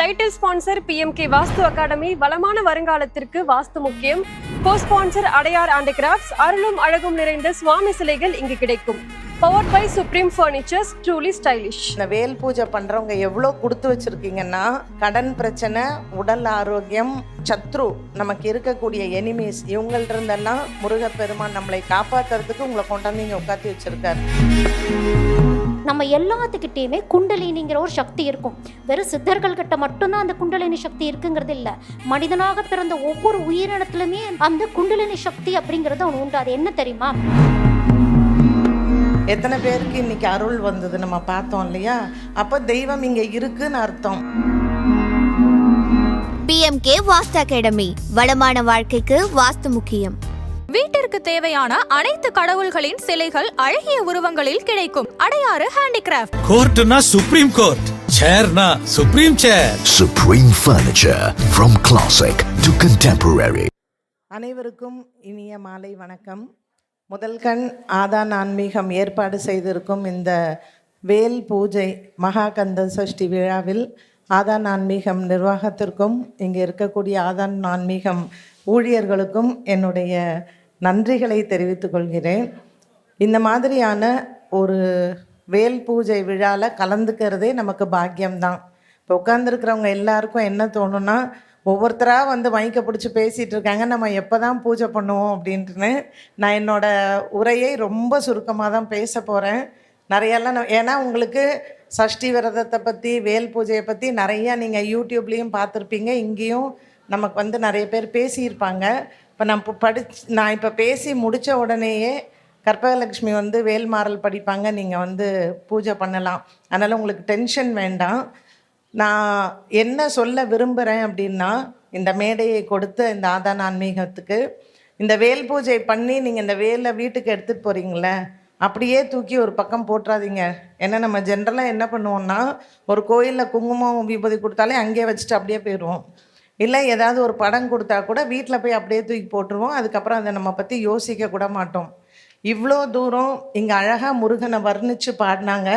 Title sponsor PMK Vastu academy வளமான வருங்காலத்திற்கு வாஸ்து முக்கியம். Co sponsor Adyar and crafts அருளும் அழகும் நிறைந்த சுவாமி சிலைகள் இங்கு கிடைக்கும். Power by Supreme furnitures truly stylish இந்த வேல் பூஜை பண்றவங்க எவ்வளோ கொடுத்து வச்சிருக்கீங்கன்னா கடன் பிரச்சனை உடல் ஆரோக்கியம் சத்ரு நமக்கு இருக்கக்கூடிய எனிமீஸ் இவங்கள்ட்ட இருந்தெல்லாம் முருகப்பெருமான் நம்மளை காப்பாத்துறதுக்கு உங்களை கொண்டாந்து இங்கே உட்காந்து வச்சிருக்காரு. நம்ம எல்லாத்துக்கிட்டேயுமே குண்டலினிங்கிற ஒரு சக்தி இருக்கும். வெறும் சித்தர்கள் கிட்ட மட்டும்தான் அந்த குண்டலினி சக்தி இருக்குங்கிறது இல்லை. மனிதனாக பிறந்த ஒவ்வொரு உயிரினத்திலுமே அந்த குண்டலினி சக்தி அப்படிங்கிறது ஒன்று உண்டு அது என்ன தெரியுமா? எத்தனை பேருக்கு இன்னைக்கு அருள் வந்தது நம்ம பார்த்தோம் இல்லையா? அப்போ தெய்வம் இங்க இருக்குன்னு அர்த்தம். பிஎம்கே வாஸ்து அகாடமி. வளமான வாழ்க்கைக்கு வாஸ்து முக்கியம். வீட்டிற்கு தேவையான அனைத்து கடவுள்களின் சிலைகள் அழகிய உருவங்களில் கிடைக்கும். அடையாறு ஹேண்டிகிராஃப்ட் கோர்ட்னா supreme court சேர்னா Supreme chair Supreme Furniture from classic to contemporary. அனைவருக்கும் இனிய மாலை வணக்கம். முதல் கண் ஆதான் ஆன்மீகம் ஏற்பாடு செய்திருக்கும் இந்த வேல் பூஜை மகாகந்த சஷ்டி விழாவில் ஆதான் ஆன்மீகம் நிர்வாகத்திற்கும் இங்கே இருக்கக்கூடிய ஆதான் ஆன்மீகம் ஊழியர்களுக்கும் என்னுடைய நன்றிகளை தெரிவித்துக் கொள்கிறேன். இந்த மாதிரியான ஒரு வேல் பூஜை விழாவில் கலந்துக்கிறதே நமக்கு பாக்கியம்தான். இப்போ உட்காந்துருக்கிறவங்க எல்லாருக்கும் என்ன தோணுன்னா ஒவ்வொருத்தராக வந்து மைக்க பிடிச்சி பேசிகிட்டு இருக்காங்க நம்ம எப்போ தான் பூஜை பண்ணுவோம் அப்படின்ட்டுன்னு நான் என்னோட உரையை ரொம்ப சுருக்கமாக தான் பேச போகிறேன் நிறையெல்லாம் நான் ஏன்னா உங்களுக்கு சஷ்டி விரதத்தை பற்றி வேல் பூஜையை பற்றி நிறையா நீங்கள் யூடியூப்லேயும் பார்த்துருப்பீங்க. இங்கேயும் நமக்கு வந்து நிறைய பேர் பேசியிருப்பாங்க. இப்போ நான் இப்போ படிச்சு நான் இப்போ பேசி முடித்த உடனேயே கற்பகலட்சுமி வந்து வேல்மாறல் படிப்பாங்க நீங்கள் வந்து பூஜை பண்ணலாம். அதனால் உங்களுக்கு டென்ஷன் வேண்டாம். நான் என்ன சொல்ல விரும்புகிறேன் அப்படின்னா இந்த மேடையை கொடுத்து இந்த ஆதான ஆன்மீகத்துக்கு இந்த வேல் பூஜை பண்ணி நீங்கள் இந்த வேலை வீட்டுக்கு எடுத்துகிட்டு போகிறீங்களே அப்படியே தூக்கி ஒரு பக்கம் போட்டுறாதீங்க. ஏன்னா நம்ம ஜென்ரலாக என்ன பண்ணுவோம்னா ஒரு கோயிலில் குங்குமம் விபதி கொடுத்தாலே அங்கேயே வச்சுட்டு அப்படியே போயிடுவோம். இல்லை ஏதாவது ஒரு படம் கொடுத்தா கூட வீட்டில் போய் அப்படியே தூக்கி போட்டுருவோம். அதுக்கப்புறம் அதை நம்ம பற்றி யோசிக்க கூட மாட்டோம். இவ்வளோ தூரம் இங்கே அழகாக முருகனை வர்ணித்து பாடினாங்க.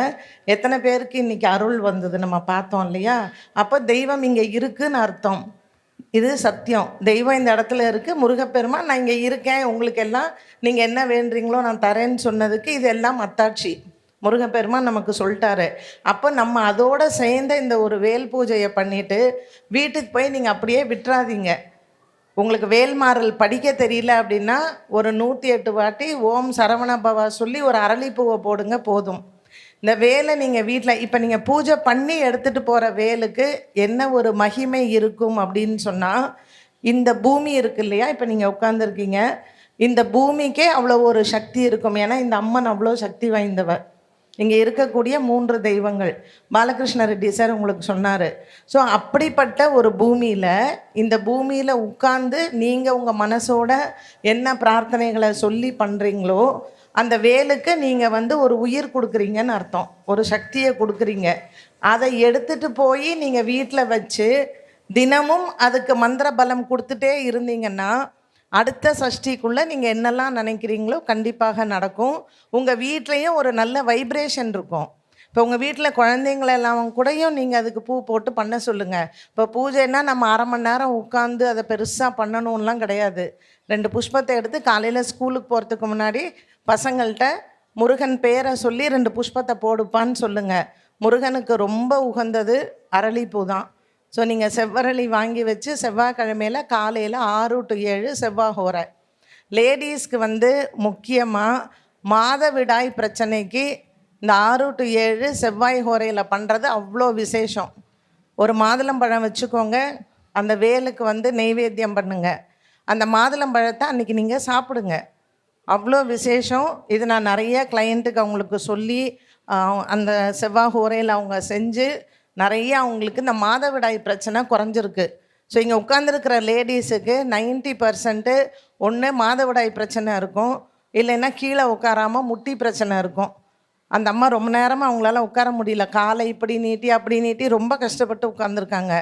எத்தனை பேருக்கு இன்றைக்கி அருள் வந்தது நம்ம பார்த்தோம் இல்லையா? அப்போ தெய்வம் இங்கே இருக்குன்னு அர்த்தம். இது சத்தியம். தெய்வம் இந்த இடத்துல இருக்குது முருகப்பெருமா நான் இங்கே இருக்கேன். உங்களுக்கு எல்லாம் நீங்கள் என்ன வேண்டுறீங்களோ நான் தரேன்னு சொன்னதுக்கு இது எல்லாம் மத்தாட்சி முருகப்பெருமான் நமக்கு சொல்லிட்டாரு. அப்போ நம்ம அதோட சேர்ந்த இந்த ஒரு வேல் பூஜையை பண்ணிட்டு வீட்டுக்கு போய் நீங்கள் அப்படியே விட்டுறாதீங்க. உங்களுக்கு வேல்மாறல் படிக்க தெரியல அப்படின்னா ஒரு நூற்றி எட்டு வாட்டி ஓம் சரவண பவா சொல்லி ஒரு அரளிப்பூவை போடுங்க போதும். இந்த வேலை நீங்கள் வீட்டில் இப்போ நீங்கள் பூஜை பண்ணி எடுத்துகிட்டு போகிற வேலுக்கு என்ன ஒரு மகிமை இருக்கும் அப்படின்னு சொன்னால் இந்த பூமி இருக்கு இல்லையா? இப்போ நீங்கள் உட்காந்துருக்கீங்க இந்த பூமிக்கே அவ்வளோ ஒரு சக்தி இருக்கும். ஏன்னா இந்த அம்மன் அவ்வளோ சக்தி வாய்ந்தவர். இங்கே இருக்கக்கூடிய மூன்று தெய்வங்கள். பாலகிருஷ்ண ரெட்டி சார் உங்களுக்கு சொன்னார். ஸோ அப்படிப்பட்ட ஒரு பூமியில் இந்த பூமியில் உட்கார்ந்து நீங்கள் உங்கள் மனசோட என்ன பிரார்த்தனைகளை சொல்லி பண்ணுறீங்களோ அந்த வேலுக்கு நீங்கள் வந்து ஒரு உயிர் கொடுக்குறீங்கன்னு அர்த்தம். ஒரு சக்தியை கொடுக்குறீங்க. அதை எடுத்துகிட்டு போய் நீங்கள் வீட்டில் வச்சு தினமும் அதுக்கு மந்திர பலம் கொடுத்துட்டே இருந்தீங்கன்னா அடுத்த சஷ்டிக்குள்ளே நீங்கள் என்னெல்லாம் நினைக்கிறீங்களோ கண்டிப்பாக நடக்கும். உங்கள் வீட்லேயும் ஒரு நல்ல வைப்ரேஷன் இருக்கும். இப்போ உங்கள் வீட்டில் குழந்தைங்களெல்லாம் கூடயும் நீங்கள் அதுக்கு பூ போட்டு பண்ண சொல்லுங்கள் இப்போ பூஜைன்னா நம்ம அரை மணி நேரம் உட்காந்து அதை பெருசாக பண்ணணும்லாம் கிடையாது. ரெண்டு புஷ்பத்தை எடுத்து காலையில் ஸ்கூலுக்கு போகிறதுக்கு முன்னாடி பசங்கள்கிட்ட முருகன் பேரை சொல்லி ரெண்டு புஷ்பத்தை போடுப்பான்னு சொல்லுங்கள் முருகனுக்கு ரொம்ப உகந்தது அரளிப்பூ தான். ஸோ நீங்கள் செவ்வரளி வாங்கி வச்சு செவ்வாய்க்கிழமையில் காலையில் ஆறு டு ஏழு செவ்வாய் ஹோரை. லேடிஸ்க்கு வந்து முக்கியமாக மாதவிடாய் பிரச்சனைக்கு இந்த ஆறு டு ஏழு செவ்வாய் ஹோரையில் பண்ணுறது அவ்வளோ விசேஷம். ஒரு மாதுளம்பழம் வச்சுக்கோங்க. அந்த வேலுக்கு வந்து நெய்வேத்தியம் பண்ணுங்க. அந்த மாதுளம்பழத்தை அன்றைக்கி நீங்கள் சாப்பிடுங்க. அவ்வளோ விசேஷம். இது நான் நிறைய கிளையண்ட்டுக்கு அவங்களுக்கு சொல்லி அந்த செவ்வாய் ஹோரையில் அவங்க செஞ்சு நிறைய அவங்களுக்கு இந்த மாதவிடாய் பிரச்சனை குறைஞ்சிருக்கு. ஸோ இங்கே உட்காந்துருக்கிற லேடிஸுக்கு நைன்ட்டி பர்சன்ட்டு ஒன்று மாதவிடாய் பிரச்சனை இருக்கும். இல்லைன்னா கீழே உட்காராமல் முட்டி பிரச்சனை இருக்கும். அந்த அம்மா ரொம்ப நேரமாக அவங்களால உட்கார முடியல. காலை இப்படி நீட்டி அப்படி நீட்டி ரொம்ப கஷ்டப்பட்டு உட்காந்துருக்காங்க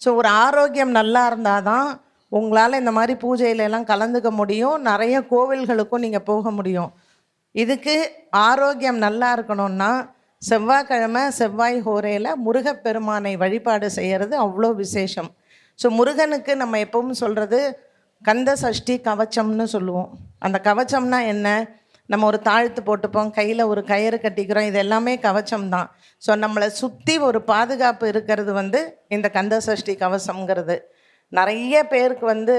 ஸோ ஒரு ஆரோக்கியம் நல்லா இருந்தால் தான் உங்களால் இந்த மாதிரி பூஜையிலெல்லாம் கலந்துக்க முடியும். நிறைய கோவில்களுக்கும் நீங்கள் போக முடியும். இதுக்கு ஆரோக்கியம் நல்லா இருக்கணும்னா செவ்வாய்க்கிழமை செவ்வாய் ஹோரையில் முருகப்பெருமானை வழிபாடு செய்கிறது அவ்வளோ விசேஷம். ஸோ முருகனுக்கு நம்ம எப்பவும் சொல்கிறது கந்த சஷ்டி கவச்சம்னு சொல்லுவோம். அந்த கவச்சம்னா என்ன? நம்ம ஒரு தாழ்த்து போட்டுப்போம் கையில் ஒரு கயிறு கட்டிக்கிறோம் இது எல்லாமே கவச்சம் தான். ஸோ நம்மளை சுற்றி ஒரு பாதுகாப்பு இருக்கிறது வந்து இந்த கந்த சஷ்டி கவசம்ங்கிறது. நிறைய பேருக்கு வந்து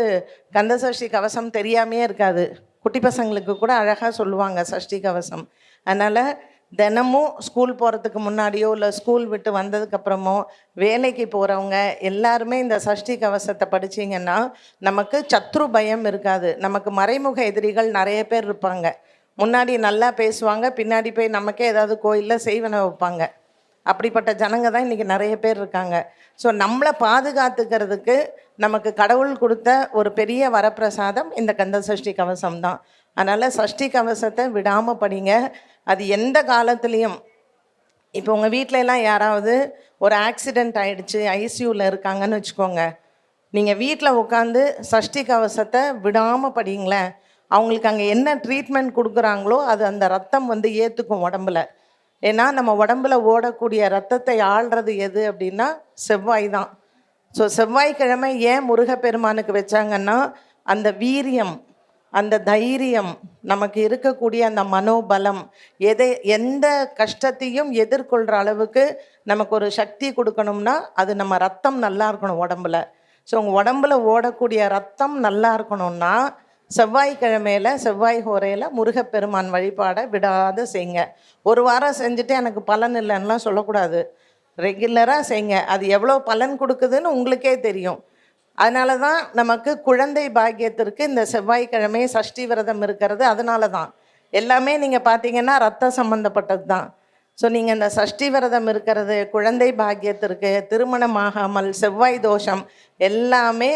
கந்த சஷ்டி கவசம் தெரியாமையே இருக்காது. குட்டி பசங்களுக்கு கூட அழகாக சொல்லுவாங்க சஷ்டி கவசம். அதனால் தினமும் ஸ்கூல் போகிறதுக்கு முன்னாடியோ இல்லை ஸ்கூல் விட்டு வந்ததுக்கப்புறமோ வேலைக்கு போகிறவங்க எல்லாருமே இந்த சஷ்டி கவசத்தை படிச்சீங்கன்னா நமக்கு சத்ரு பயம் இருக்காது. நமக்கு மறைமுக எதிரிகள் நிறைய பேர் இருப்பாங்க. முன்னாடி நல்லா பேசுவாங்க பின்னாடி போய் நமக்கே ஏதாவது கோயிலில் செய்வனை வைப்பாங்க. அப்படிப்பட்ட ஜனங்க தான் இன்றைக்கி நிறைய பேர் இருக்காங்க. ஸோ நம்மளை பாதுகாத்துக்கிறதுக்கு நமக்கு கடவுள் கொடுத்த ஒரு பெரிய வரப்பிரசாதம் இந்த கந்த சஷ்டி கவசம் தான். அதனால் சஷ்டி கவசத்தை விடாமல் படிங்க. அது எந்த காலத்துலேயும். இப்போ உங்கள் வீட்டிலலாம் யாராவது ஒரு ஆக்சிடெண்ட் ஆகிடுச்சு ஐசியூவில் இருக்காங்கன்னு வச்சுக்கோங்க. நீங்கள் வீட்டில் உட்காந்து சஷ்டி கவசத்தை விடாமல் படிங்களேன். அவங்களுக்கு அங்கே என்ன ட்ரீட்மெண்ட் கொடுக்குறாங்களோ அது அந்த ரத்தம் வந்து ஏற்றுக்கும் உடம்புல. ஏன்னா நம்ம உடம்புல ஓடக்கூடிய ரத்தத்தை ஆள்றது எது அப்படின்னா செவ்வாய் தான். ஸோ செவ்வாய்க்கிழமை ஏன் முருகப்பெருமானுக்கு வச்சாங்கன்னா அந்த வீரியம் அந்த தைரியம் நமக்கு இருக்கக்கூடிய அந்த மனோபலம் எதை எந்த கஷ்டத்தையும் எதிர்கொள்கிற அளவுக்கு நமக்கு ஒரு சக்தி கொடுக்கணும்னா அது நம்ம ரத்தம் நல்லா இருக்கணும் உடம்புல. ஸோ உங்கள் உடம்புல ஓடக்கூடிய ரத்தம் நல்லா இருக்கணும்னா செவ்வாய்க்கிழமையில செவ்வாய் ஹோரையில் முருகப்பெருமான் வழிபாடை விடாத செய்யுங்க ஒரு வாரம் செஞ்சுட்டு எனக்கு பலன் இல்லைன்னுலாம் சொல்லக்கூடாது. ரெகுலராக செய்யுங்க அது எவ்வளோ பலன் கொடுக்குதுன்னு உங்களுக்கே தெரியும். அதனால தான் நமக்கு குழந்தை பாக்கியத்திற்கு இந்த செவ்வாய்க்கிழமை சஷ்டி விரதம் இருக்கிறது. அதனால தான் எல்லாமே நீங்கள் பார்த்தீங்கன்னா ரத்த சம்மந்தப்பட்டது தான் ஸோ நீங்கள் இந்த சஷ்டி விரதம் இருக்கிறது குழந்தை பாக்கியத்திற்கு திருமணமாகாமல் செவ்வாய் தோஷம் எல்லாமே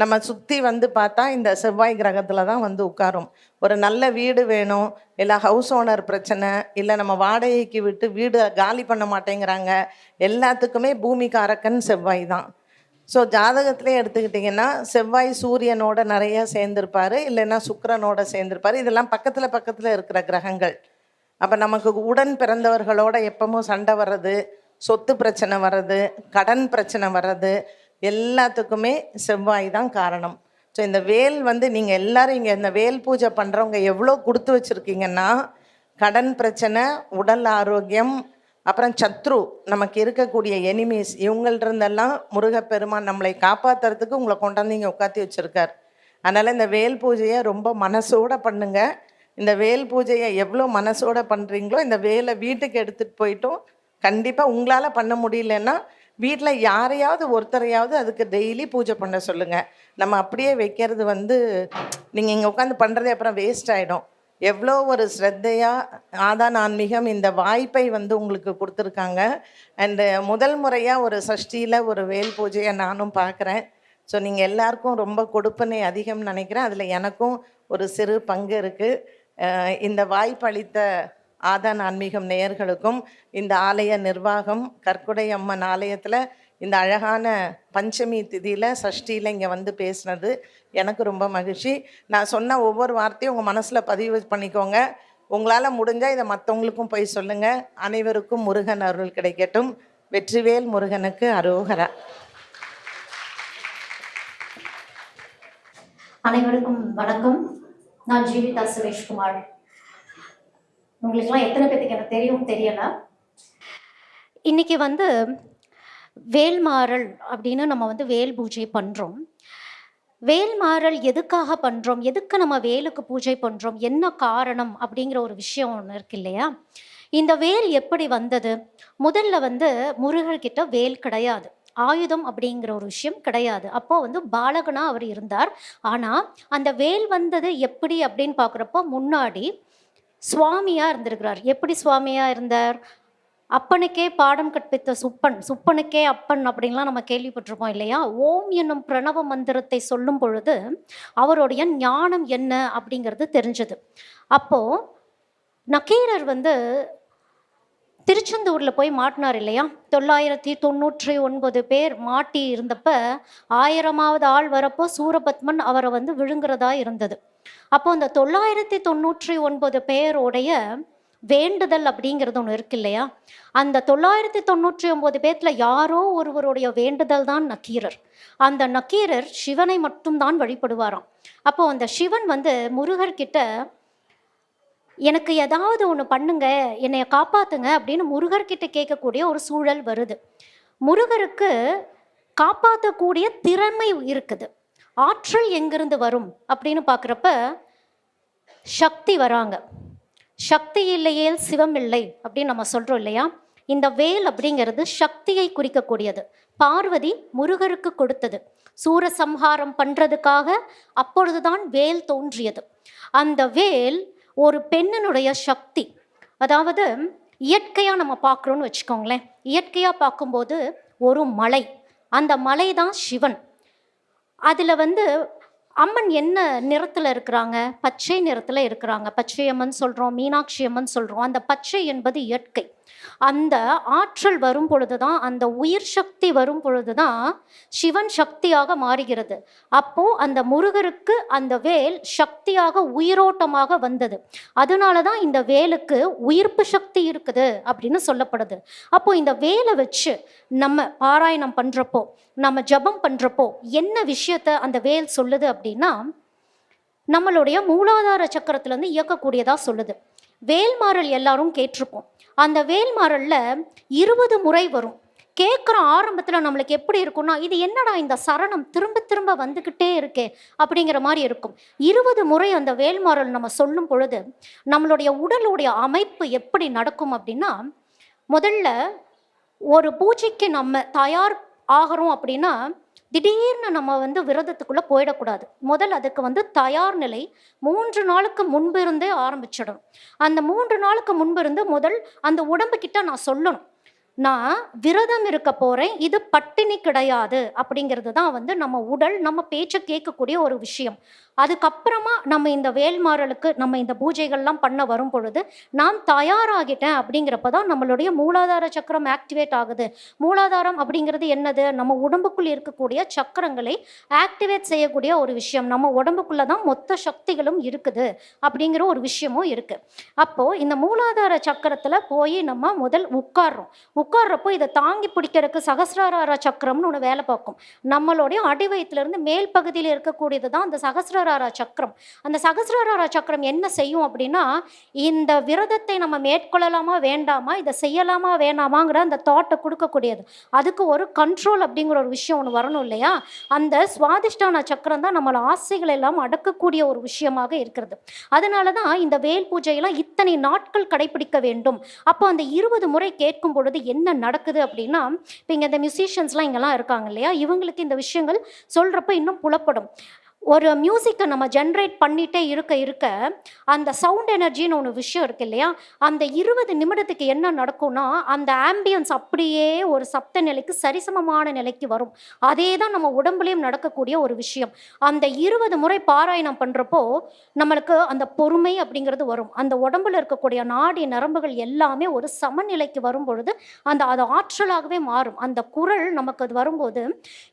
நம்ம சுற்றி வந்து பார்த்தா இந்த செவ்வாய் கிரகத்தில் தான் வந்து உட்காரும். ஒரு நல்ல வீடு வேணும் இல்லை ஹவுஸ் ஓனர் பிரச்சனை இல்லை நம்ம வாடகைக்கு விட்டு வீடு காலி பண்ண மாட்டேங்கிறாங்க. எல்லாத்துக்குமே பூமிகாரக்கன் செவ்வாய் தான் ஸோ ஜாதகத்திலே எடுத்துக்கிட்டிங்கன்னா செவ்வாய் சூரியனோட நிறைய சேர்ந்துருப்பார் இல்லைன்னா சுக்கரனோட சேர்ந்துருப்பார். இதெல்லாம் பக்கத்தில் பக்கத்தில் இருக்கிற கிரகங்கள். அப்போ நமக்கு உடன் பிறந்தவர்களோட எப்பவும் சண்டை வர்றது சொத்து பிரச்சனை வர்றது கடன் பிரச்சனை வர்றது எல்லாத்துக்குமே செவ்வாய் தான் காரணம். ஸோ இந்த வேல் வந்து நீங்கள் எல்லாரும் இங்கே இந்த வேல் பூஜை பண்ணுறவங்க எவ்வளோ கொடுத்து வச்சுருக்கீங்கன்னா கடன் பிரச்சனை உடல் ஆரோக்கியம் அப்புறம் சத்ரு நமக்கு இருக்கக்கூடிய எனிமீஸ் இவங்கள்டிருந்தெல்லாம் முருகப்பெருமான் நம்மளை காப்பாற்றுறதுக்கு உங்களை கொண்டாந்து இங்கே உட்காத்தி வச்சுருக்கார். அதனால் இந்த வேல் பூஜையை ரொம்ப மனசோட பண்ணுங்க. இந்த வேல் பூஜையை எவ்வளோ மனசோட பண்ணுறீங்களோ இந்த வேலை வீட்டுக்கு எடுத்துகிட்டு போயிட்டும். கண்டிப்பாக உங்களால் பண்ண முடியலன்னா வீட்டில் யாரையாவது ஒருத்தரையாவது அதுக்கு டெய்லி பூஜை பண்ண சொல்லுங்கள் நம்ம அப்படியே வைக்கிறது வந்து நீங்கள் இங்கே உட்காந்து பண்ணுறதே அப்புறம் வேஸ்ட் ஆகிடும் எவ்வளோ ஒரு ஸ்ரத்தையாக ஆதான் ஆன்மீகம் இந்த வாய்ப்பை வந்து உங்களுக்கு கொடுத்துருக்காங்க. அண்டு முதல் முறையாக ஒரு சஷ்டியில் ஒரு வேல் பூஜையை நானும் பார்க்குறேன். ஸோ நீங்கள் எல்லாருக்கும் ரொம்ப கொடுப்பனை அதிகம் நினைக்கிறேன். அதில் எனக்கும் ஒரு சிறு பங்கு இருக்குது இந்த வாய்ப்பளித்த ஆதான் ஆன்மீகம் நேயர்களுக்கும் இந்த ஆலய நிர்வாகம் கற்குடை அம்மன் ஆலயத்தில் இந்த அழகான பஞ்சமி திதியில் சஷ்டியில் இங்கே வந்து பேசுனது எனக்கு ரொம்ப மகிழ்ச்சி. நான் சொன்ன ஒவ்வொரு வார்த்தையும் உங்கள் மனசில் பதிவு பண்ணிக்கோங்க. உங்களால் முடிஞ்சால் இதை மற்றவங்களுக்கும் போய் சொல்லுங்கள் அனைவருக்கும் முருகன் அருள் கிடைக்கட்டும். வெற்றிவேல் முருகனுக்கு அரோகரா. அனைவருக்கும் வணக்கம். நான் ஜீவிதா சுரேஷ்குமார். உங்களுக்கெல்லாம் எத்தனை பேத்துக்கு எனக்கு தெரியும் தெரியல. இன்னைக்கு வந்து வேல்மாறல் அப்படின்னு நம்ம வந்து வேல் பூஜை பண்ணுறோம் வேல்மாறல் எதுக்காக பண்ணுறோம் எதுக்கு நம்ம வேலுக்கு பூஜை பண்ணுறோம் என்ன காரணம்? அப்படிங்கிற ஒரு விஷயம் ஒன்று இருக்கு இல்லையா? இந்த வேல் எப்படி வந்தது? முதல்ல வந்து முருகர்கிட்ட வேல் கிடையாது. ஆயுதம் அப்படிங்கிற ஒரு விஷயம் கிடையாது. அப்போ வந்து பாலகனா அவர் இருந்தார். ஆனால் அந்த வேல் வந்தது எப்படி அப்படின்னு பார்க்குறப்போ முன்னாடி சுவாமியாக இருந்திருக்கிறார். எப்படி சுவாமியாக இருந்தார்? அப்பனுக்கே பாடம் கற்பித்த சுப்பன் சுப்பனுக்கே அப்பன் அப்படின்லாம் நம்ம கேள்விப்பட்டிருப்போம் இல்லையா? ஓம் என்னும் பிரணவ மந்திரத்தை சொல்லும் பொழுது அவருடைய ஞானம் என்ன அப்படிங்கிறது தெரிஞ்சது. அப்போ நக்கீரர் வந்து திருச்செந்தூரில் போய் மாட்டினார் இல்லையா? தொள்ளாயிரத்தி தொண்ணூற்றி ஒன்பது பேர் மாட்டி இருந்தப்ப ஆயிரமாவது ஆள் வரப்போ சூரபத்மன் அவரை வந்து விழுங்குறதா இருந்தது. அப்போ அந்த தொள்ளாயிரத்தி தொண்ணூற்றி ஒன்பது பேருடைய வேண்டுதல் அப்படிங்கிறது ஒன்று இருக்கு இல்லையா? அந்த தொள்ளாயிரத்தி தொண்ணூற்றி ஒம்பது பேர்த்துல யாரோ ஒருவருடைய வேண்டுதல் தான் நக்கீரர். அந்த நக்கீரர் சிவனை மட்டும்தான் வழிபடுவாராம். அப்போ அந்த சிவன் வந்து முருகர்கிட்ட எனக்கு ஏதாவது ஒன்று பண்ணுங்க என்னைய காப்பாத்துங்க அப்படின்னு முருகர்கிட்ட கேட்கக்கூடிய ஒரு சூழல் வருது. முருகருக்கு காப்பாற்றக்கூடிய திறமை இருக்குது. ஆற்றல் எங்கிருந்து வரும் அப்படின்னு பார்க்குறப்ப சக்தி வராங்க. சக்தி இல்லையேல் சிவம் இல்லை அப்படின்னு நம்ம சொல்கிறோம் இல்லையா? இந்த வேல் அப்படிங்கிறது சக்தியை குறிக்கக்கூடியது. பார்வதி முருகருக்கு கொடுத்தது. சூரசம்ஹாரம் பண்ணுறதுக்காக அப்பொழுதுதான் வேல் தோன்றியது. அந்த வேல் ஒரு பெண்ணினுடைய சக்தி. அதாவது இயற்கையாக நம்ம பார்க்குறோன்னு வச்சுக்கோங்களேன். இயற்கையாக பார்க்கும்போது ஒரு மலை. அந்த மலை தான் சிவன். அதில் வந்து அம்மன் என்ன நிறத்தில் இருக்கிறாங்க? பச்சை நிறத்தில் இருக்கிறாங்க. பச்சை அம்மன் சொல்கிறோம் மீனாட்சி அம்மன் சொல்கிறோம் அந்த பச்சை என்பது இயற்கை. அந்த ஆற்றல் வரும் பொழுது தான் அந்த உயிர் சக்தி வரும் பொழுது தான் சிவன் சக்தியாக மாறுகிறது. அப்போ அந்த முருகருக்கு அந்த வேல் சக்தியாக உயிரோட்டமாக வந்தது. அதனால தான் இந்த வேலுக்கு உயிர்ப்பு சக்தி இருக்குது அப்படின்னு சொல்லப்படுது. அப்போ இந்த வேலை வச்சு நம்ம பாராயணம் பண்ணுறப்போ நம்ம ஜபம் பண்ணுறப்போ என்ன விஷயத்த அந்த வேல் சொல்லுது அப்படின்னா நம்மளுடைய மூலாதார சக்கரத்திலேருந்து இயக்கக்கூடியதாக சொல்லுது. வேல்மாறல் எல்லாரும் கேட்டிருப்போம். அந்த வேல்மாறல்ல இருபது முறை வரும். கேட்குற ஆரம்பத்தில் நம்மளுக்கு எப்படி இருக்கும்னா இது என்னடா இந்த சரணம்? திரும்ப திரும்ப வந்துக்கிட்டே இருக்கே அப்படிங்கிற மாதிரி இருக்கும். இருபது முறை அந்த வேல்மாறல் நம்ம சொல்லும் பொழுது நம்மளுடைய உடலுடைய அமைப்பு எப்படி நடக்கும் அப்படின்னா முதல்ல ஒரு பூஜைக்கு நம்ம தயார் ஆகிறோம் அப்படின்னா திடீர்னு நம்ம வந்து விரதத்துக்குள்ளே போயிடக்கூடாது. முதல் அதுக்கு வந்து தயார் நிலை மூன்று நாளுக்கு முன்பிருந்தே ஆரம்பிச்சிடணும். அந்த மூன்று நாளுக்கு முன்பிருந்து முதல் அந்த உடம்புக்கிட்ட நான் சொல்லணும். நான் விரதம் இருக்க போகிறேன் இது பட்டினி கிடையாது அப்படிங்கிறது தான் வந்து நம்ம உடல் நம்ம பேச்சை கேட்கக்கூடிய ஒரு விஷயம். அதுக்கப்புறமா நம்ம இந்த வேல்மாறலுக்கு நம்ம இந்த பூஜைகள்லாம் பண்ண வரும் பொழுது நான் தயாராகிட்டேன் அப்படிங்கிறப்ப தான் நம்மளுடைய மூலாதார சக்கரம் ஆக்டிவேட் ஆகுது. மூலாதாரம் அப்படிங்கிறது என்னது? நம்ம உடம்புக்குள் இருக்கக்கூடிய சக்கரங்களை ஆக்டிவேட் செய்யக்கூடிய ஒரு விஷயம். நம்ம உடம்புக்குள்ள தான் மொத்த சக்திகளும் இருக்குது அப்படிங்கிற ஒரு விஷயமும் இருக்குது அப்போது இந்த மூலாதார சக்கரத்தில் போய் நம்ம முதல் உட்கார்றோம். உட்கார்றப்போ இதை தாங்கி பிடிக்கிறதுக்கு சகசிரார சக்கரம்னு ஒன்று வேலை பார்க்கும். நம்மளுடைய அடிவயத்திலிருந்து மேல் பகுதியில் இருக்கக்கூடியது தான் அந்த சகசிரார சக்கரம். அந்த சகசிரார சக்கரம் என்ன செய்யும் அப்படின்னா இந்த விரதத்தை நம்ம மேற்கொள்ளலாமா வேண்டாமா இதை செய்யலாமா வேணாமாங்கிற அந்த தாட்டை கொடுக்கக்கூடியது. அதுக்கு ஒரு கண்ட்ரோல் அப்படிங்கிற ஒரு விஷயம் ஒன்று வரணும் இல்லையா? அந்த சுவாதிஷ்டான சக்கரம் தான் நம்மள ஆசைகள் எல்லாம் அடக்கக்கூடிய ஒரு விஷயமாக இருக்கிறது. அதனால தான் இந்த வேல் பூஜையெல்லாம் இத்தனை நாட்கள் கடைபிடிக்க வேண்டும். அப்போ அந்த இருபது முறை கேட்கும் பொழுது என்ன நடக்குது அப்படின்னா இப்போ இங்கே இந்த மியூசிஷியன்ஸ்லாம் இங்கெல்லாம் இருக்காங்க இல்லையா? இவங்களுக்கு இந்த விஷயங்கள் சொல்கிறப்ப இன்னும் புலப்படும். ஒரு மியூசிக்கை நம்ம ஜென்ரேட் பண்ணிகிட்டே இருக்க இருக்க அந்த சவுண்ட் எனர்ஜின்னு ஒன்று விஷயம் இருக்கு இல்லையா? அந்த இருபது நிமிடத்துக்கு என்ன நடக்கும்னா அந்த ஆம்பியன்ஸ் அப்படியே ஒரு சப்த நிலைக்கு சரிசமமான நிலைக்கு வரும். அதே தான் நம்ம உடம்புலையும் நடக்கக்கூடிய ஒரு விஷயம். அந்த இருபது முறை பாராயணம் பண்ணுறப்போ நம்மளுக்கு அந்த பொறுமை அப்படிங்கிறது வரும். அந்த உடம்புல இருக்கக்கூடிய நாடி நரம்புகள் எல்லாமே ஒரு சமநிலைக்கு வரும் பொழுது அந்த அது ஆற்றலாகவே மாறும். அந்த குரல் நமக்கு அது வரும்போது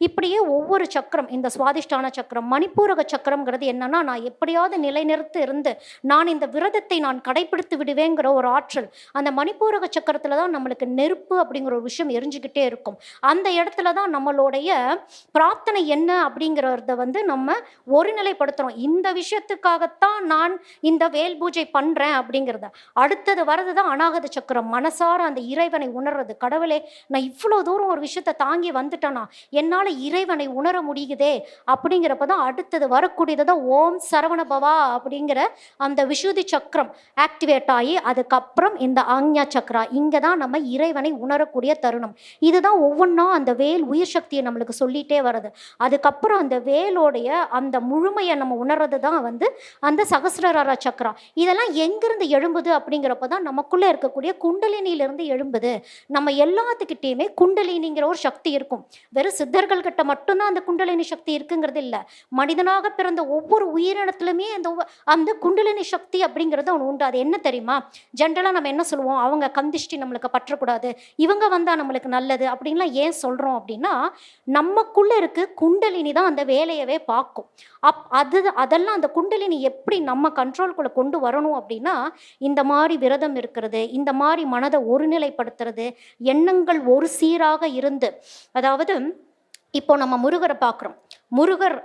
இப்படியே ஒவ்வொரு சக்கரம் இந்த சுவாதிஷ்டான சக்கரம் கற்பூரக சக்கரம்ங்கிறது என்னன்னா நான் எப்படியாவது நிலைநிறுத்து இருந்து நான் இந்த விரதத்தை நான் கடைபிடித்து விடுவேங்கிற ஒரு ஆற்றல். அந்த மணிப்பூரக சக்கரத்துல தான் நம்மளுக்கு நெருப்பு அப்படிங்கிற ஒரு விஷயம் எரிஞ்சுக்கிட்டே இருக்கும். அந்த இடத்துல தான் நம்மளுடைய பிரார்த்தனை என்ன அப்படிங்கிறத வந்து நம்ம ஒருநிலைப்படுத்துறோம். இந்த விஷயத்துக்காகத்தான் நான் இந்த வேல் பூஜை பண்றேன் அப்படிங்கிறத. அடுத்தது வரது தான் அநாகத சக்கரம். மனசார அந்த இறைவனை உணர்றது. கடவுளே நான் இவ்வளோ தூரம் ஒரு விஷயத்தை தாங்கி வந்துட்டேனா? என்னால் இறைவனை உணர முடியுதே அப்படிங்கிறப்ப தான் அடுத்த அடுத்தது வரக்கூடியது தான் ஓம் சரவண பவா அப்படிங்கிற அந்த விஷுதி சக்கரம் ஆக்டிவேட் ஆகி அதுக்கப்புறம் இந்த ஆக்ஞா சக்கரா இங்கே தான் நம்ம இறைவனை உணரக்கூடிய தருணம். இதுதான் ஒவ்வொன்றா அந்த வேல் உயிர் சக்தியை நம்மளுக்கு சொல்லிகிட்டே வருது அதுக்கப்புறம் அந்த வேலோடைய அந்த முழுமையை நம்ம உணர்றது தான் வந்து அந்த சகசிரரார சக்கரா இதெல்லாம் எங்கிருந்து எழும்புது அப்படிங்கிறப்ப தான் நமக்குள்ளே இருக்கக்கூடிய குண்டலினியிலிருந்து எழும்புது. நம்ம எல்லாத்துக்கிட்டேயுமே குண்டலினிங்கிற ஒரு சக்தி இருக்கும். வெறும் சித்தர்கள் கிட்ட மட்டும்தான் அந்த குண்டலினி சக்தி இருக்குங்கிறது இல்லை மனித மனிதனாக பிறந்த ஒவ்வொரு உயிரினத்துலையுமே அந்த அந்த குண்டலினி சக்தி அப்படிங்கிறது ஒன்று உண்டு. அது என்ன தெரியுமா? ஜென்ரலாக நம்ம என்ன சொல்லுவோம்? அவங்க கந்திஷ்டி நம்மளுக்கு பற்றக்கூடாது. இவங்க வந்தால் நம்மளுக்கு நல்லது அப்படின்லாம் ஏன் சொல்கிறோம் அப்படின்னா நமக்குள்ளே இருக்கு குண்டலினி தான் அந்த வேலையவே பார்க்கும். அப் அது அதெல்லாம் அந்த குண்டலினி எப்படி நம்ம கண்ட்ரோல்குள்ளே கொண்டு வரணும் அப்படின்னா இந்த மாதிரி விரதம் இருக்கிறது இந்த மாதிரி மனதை ஒருநிலைப்படுத்துறது எண்ணங்கள் ஒரு சீராக இருந்து அதாவது இப்போ நம்ம முருகரை பார்க்குறோம். முருகர்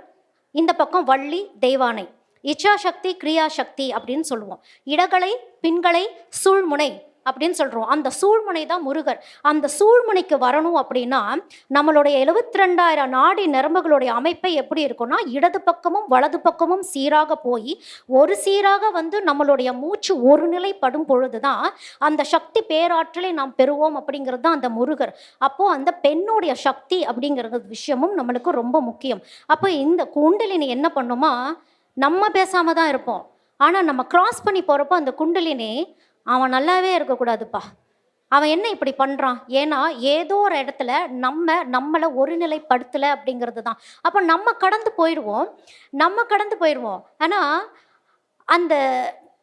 இந்த பக்கம் வள்ளி தெய்வானை. இச்சாசக்தி கிரியாசக்தி அப்படின்னு சொல்லுவோம். இடகலை பின்களை சூழ்முனை. அப்படின்னு சொல்கிறோம் அந்த சூழ்முனை தான் முருகர். அந்த சூழ்முனைக்கு வரணும் அப்படின்னா நம்மளுடைய எழுபத்தி ரெண்டாயிரம் நாடி நரம்புகளுடைய அமைப்பை எப்படி இருக்கும்னா இடது பக்கமும் வலது பக்கமும் சீராக போய் ஒரு சீராக வந்து நம்மளுடைய மூச்சு ஒரு நிலைப்படும் பொழுது தான் அந்த சக்தி பேராற்றலை நாம் பெறுவோம் அப்படிங்கிறது தான் அந்த முருகர். அப்போது அந்த பெண்ணுடைய சக்தி அப்படிங்கிறது விஷயமும் நம்மளுக்கு ரொம்ப முக்கியம். அப்போ இந்த குண்டலினி என்ன பண்ணுமா நம்ம பேசாம தான் இருப்போம். ஆனால் நம்ம கிராஸ் பண்ணி போகிறப்போ அந்த குண்டலினி அவன் நல்லாவே இருக்கக்கூடாதுப்பா. அவன் என்ன இப்படி பண்ணுறான் ஏன்னா ஏதோ ஒரு இடத்துல நம்ம நம்மளை ஒருநிலைப்படுத்தலை அப்படிங்கிறது தான் அப்போ நம்ம கடந்து போயிடுவோம். நம்ம கடந்து போயிடுவோம். ஆனால் அந்த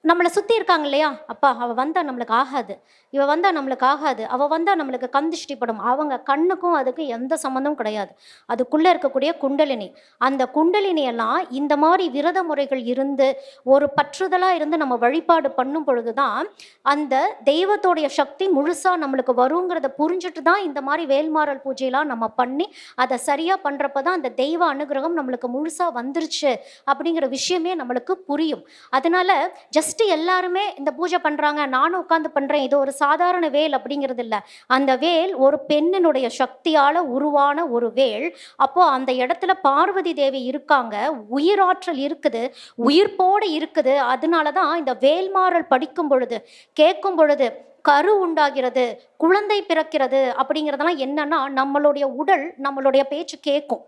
நம்மளை சுற்றி இருக்காங்க இல்லையா? அப்பா அவள் வந்தால் நம்மளுக்கு ஆகாது. இவள் வந்தால் நம்மளுக்கு ஆகாது. அவள் வந்தால் நம்மளுக்கு கந்திஷ்டிப்படும் அவங்க கண்ணுக்கும் அதுக்கும் எந்த சம்மந்தமும் கிடையாது. அதுக்குள்ளே இருக்கக்கூடிய குண்டலினி. அந்த குண்டலினியெல்லாம் இந்த மாதிரி விரத முறைகள் இருந்து ஒரு பற்றுதலாக இருந்து நம்ம வழிபாடு பண்ணும் பொழுது தான் அந்த தெய்வத்தோடைய சக்தி முழுசாக நம்மளுக்கு வருங்கிறத புரிஞ்சுட்டு தான் இந்த மாதிரி வேல்மாறல் பூஜையெல்லாம் நம்ம பண்ணி அதை சரியாக பண்ணுறப்ப தான் அந்த தெய்வ அனுகிரகம் நம்மளுக்கு முழுசாக வந்துருச்சு அப்படிங்கிற விஷயமே நம்மளுக்கு புரியும். அதனால ஜஸ்ட் எல்லாருமே இந்த பூஜை பண்ணுறாங்க நானும் உட்காந்து பண்ணுறேன் இது ஒரு சாதாரண வேல் அப்படிங்கிறது இல்லை. அந்த வேல் ஒரு பெண்ணினுடைய சக்தியால் உருவான ஒரு வேல். அப்போ அந்த இடத்துல பார்வதி தேவி இருக்காங்க. உயிராற்றல் இருக்குது. உயிர்ப்போடு இருக்குது. அதனால தான் இந்த வேல்மாறல் படிக்கும் பொழுது கேட்கும் பொழுது கரு உண்டாகிறது குழந்தை பிறக்கிறது அப்படிங்கிறதெல்லாம் என்னன்னா நம்மளுடைய உடல் நம்மளுடைய பேச்சு கேட்கும்.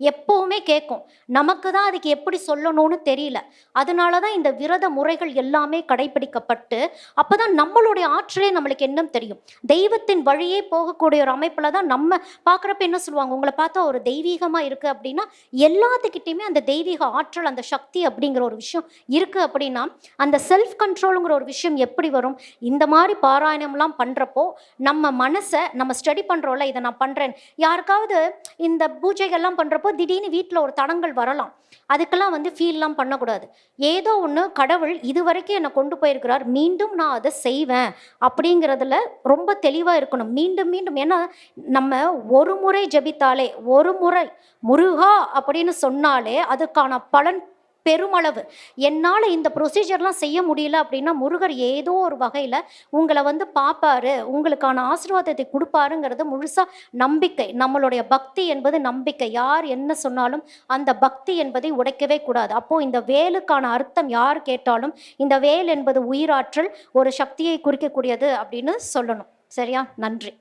எப்போவுமே கேட்கும் நமக்கு தான் அதுக்கு எப்படி சொல்லணும்னு தெரியல. அதனால தான் இந்த விரத முறைகள் எல்லாமே கடைபிடிக்கப்பட்டு அப்போ தான் நம்மளுடைய ஆற்றலே நம்மளுக்கு என்ன தெரியும். தெய்வத்தின் வழியே போகக்கூடிய ஒரு அமைப்பில் தான் நம்ம பார்க்குறப்ப என்ன சொல்லுவாங்க? உங்களை பார்த்தா ஒரு தெய்வீகமாக இருக்குது அப்படின்னா எல்லாத்துக்கிட்டேயுமே அந்த தெய்வீக ஆற்றல் அந்த சக்தி அப்படிங்கிற ஒரு விஷயம் இருக்குது அப்படின்னா அந்த செல்ஃப் கண்ட்ரோலுங்கிற ஒரு விஷயம் எப்படி வரும்? இந்த மாதிரி பாராயணம்லாம் பண்ணுறப்போ நம்ம மனசை நம்ம ஸ்டடி பண்ணுறோம்ல இதை நான் பண்ணுறேன் யாருக்காவது இந்த பூஜைகள்லாம் பண்ணுறப்போ திடீர்னு வீட்டில் ஒரு தடங்கள் வரலாம். அதுக்கெல்லாம் வந்து ஃபீல்லாம் பண்ணக்கூடாது. ஏதோ ஒன்று கடவுள் இது வரைக்கும் என்னை கொண்டு போயிருக்கிறார். மீண்டும் நான் அதை செய்வேன் அப்படிங்கிறதுல ரொம்ப தெளிவாக இருக்கணும். மீண்டும் மீண்டும். ஏன்னா நம்ம ஒரு முறை ஜெபித்தாலே ஒரு முறை முருகா அப்படின்னு சொன்னாலே அதுக்கான பலன் பெருமளவு. என்னால் இந்த ப்ரொசீஜர்லாம் செய்ய முடியல அப்படின்னா முருகர் ஏதோ ஒரு வகையில் உங்களை வந்து பார்ப்பாரு உங்களுக்கான ஆசீர்வாதத்தை கொடுப்பாருங்கிறது முழுசாக நம்பிக்கை. நம்மளுடைய பக்தி என்பது நம்பிக்கை. யார் என்ன சொன்னாலும் அந்த பக்தி என்பதை உடைக்கவே கூடாது. அப்போது இந்த வேலுக்கான அர்த்தம் யார் கேட்டாலும் இந்த வேல் என்பது உயிராற்றல் ஒரு சக்தியை குறிக்கக்கூடியது அப்படின்னு சொல்லணும். சரியா? நன்றி.